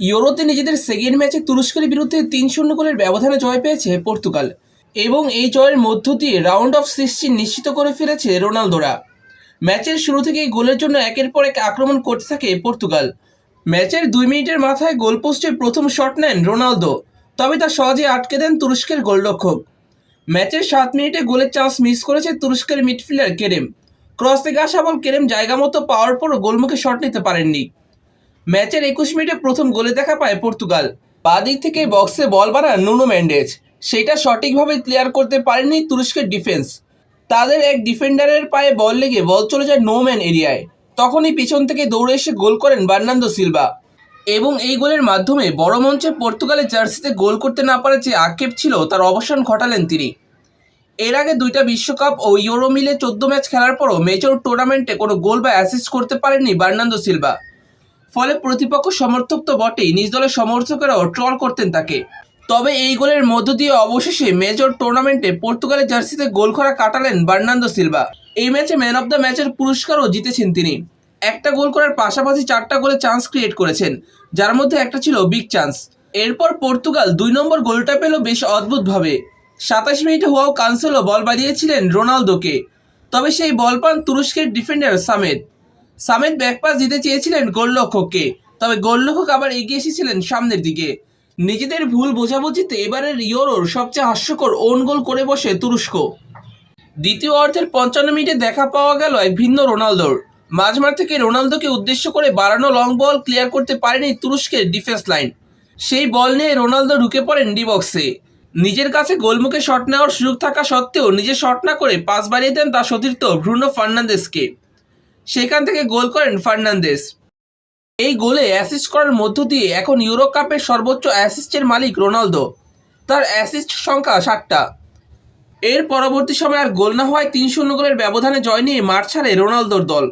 ইউরোতে নিজেদের সেকেন্ড ম্যাচে তুরস্কের বিরুদ্ধে তিন শূন্য গোলের ব্যবধানে জয় পেয়েছে পর্তুগাল। এবং এই জয়ের মধ্য দিয়ে রাউন্ড অফ সিক্সটিন নিশ্চিত করে ফেলেছে রোনালদোরা। ম্যাচের শুরু থেকেই গোলের জন্য একের পর এক আক্রমণ করতে থাকে পর্তুগাল। ম্যাচের দুই মিনিটের মাথায় গোলপোস্টে প্রথম শট নেন রোনালদো, তবে তা সহজে আটকে দেন তুরস্কের গোলরক্ষক। ম্যাচের সাত মিনিটে গোলের চান্স মিস করেছে তুরস্কের মিডফিল্ডার কেরেম। ক্রস থেকে আসা বল কেরেম জায়গা মতো পাওয়ার পরও গোলমুখে শট নিতে পারেননি। ম্যাচের একুশ মিনিটে প্রথম গোলে দেখা পায় পর্তুগাল। বাঁ দিক থেকে বক্সে বল বাড়ান নুনো ম্যান্ডেজ সেটা সঠিকভাবে ক্লিয়ার করতে পারেনি তুরস্কের ডিফেন্স। তাদের এক ডিফেন্ডারের পায়ে বল লেগে বল চলে যায় নো ম্যান এরিয়ায়। তখনই পিছন থেকে দৌড়ে এসে গোল করেন বার্নান্দো সিলভা। এবং এই গোলের মাধ্যমে বড় মঞ্চে পর্তুগালের জার্সিতে গোল করতে না পারে যে আক্ষেপ ছিল, তার অবসান ঘটালেন তিনি। এর আগে দুইটা বিশ্বকাপ ও ইউরো মিলে চোদ্দ ম্যাচ খেলার পরও মেজর টুর্নামেন্টে কোনো গোল বা অ্যাসিস্ট করতে পারেননি বার্নান্দো সিলভা। ফলে প্রতিপক্ষ সমর্থক তো বটেই, নিজ দলের সমর্থকেরাও ট্রল করতেন তাকে। তবে এই গোলের মধ্য দিয়ে অবশেষে মেজর টুর্নামেন্টে পর্তুগালের জার্সিতে গোল করা কাটালেন বার্নান্দো সিলভা। এই ম্যাচে ম্যান অফ দ্য ম্যাচের পুরস্কারও জিতেছেন তিনি। একটা গোল করার পাশাপাশি চারটা গোলে চান্স ক্রিয়েট করেছেন, যার মধ্যে একটা ছিল বিগ চান্স এরপর পর্তুগাল দুই নম্বর গোলটা পেল বেশ অদ্ভুতভাবে। সাতাশ মিনিটে হওয়াও কানসেলো বল বাড়িয়েছিলেন রোনালদোকে। তবে সেই বল পান তুরস্কের ডিফেন্ডার সামেদ। সামেদ ব্যাকপাস দিতে চেয়েছিলেন গোলরক্ষককে, তবে গোলরক্ষক আবার এগিয়ে এসেছিলেন সামনের দিকে। নিজেদের ভুল বোঝাবুঝিতে এবারের ইউরোর সবচেয়ে হাস্যকর ওন গোল করে বসে তুরস্ক। দ্বিতীয় অর্ধের পঞ্চান্ন মিনিটে দেখা পাওয়া গেল এক ভিন্ন রোনালদোর। মাঝমাঠ থেকে রোনালদোকে উদ্দেশ্য করে বাড়ানো লং বল ক্লিয়ার করতে পারেনি তুরস্কের ডিফেন্স লাইন সেই বল নিয়ে রোনালদো ঢুকে পড়েন ডিবক্সে নিজের কাছে গোলমুখে শট নেওয়ার সুযোগ থাকা সত্ত্বেও নিজে শট না করে পাস বাড়িয়ে দেন তার সতীর্থ ব্রুনো ফার্নান্দেসকে সেখান থেকে গোল করেন ফার্নান্দেস এই গোলে অ্যাসিস্ট করার মধ্য দিয়ে এখন ইউরো কাপের সর্বোচ্চ অ্যাসিস্টের মালিক রোনালদো। তার অ্যাসিস্ট সংখ্যা ষাটটা। এর পরবর্তী সময় আর গোল না হওয়ায় তিন শূন্য গোলের ব্যবধানে জয় নিয়ে মাঠ ছাড়ে রোনালদোর দল।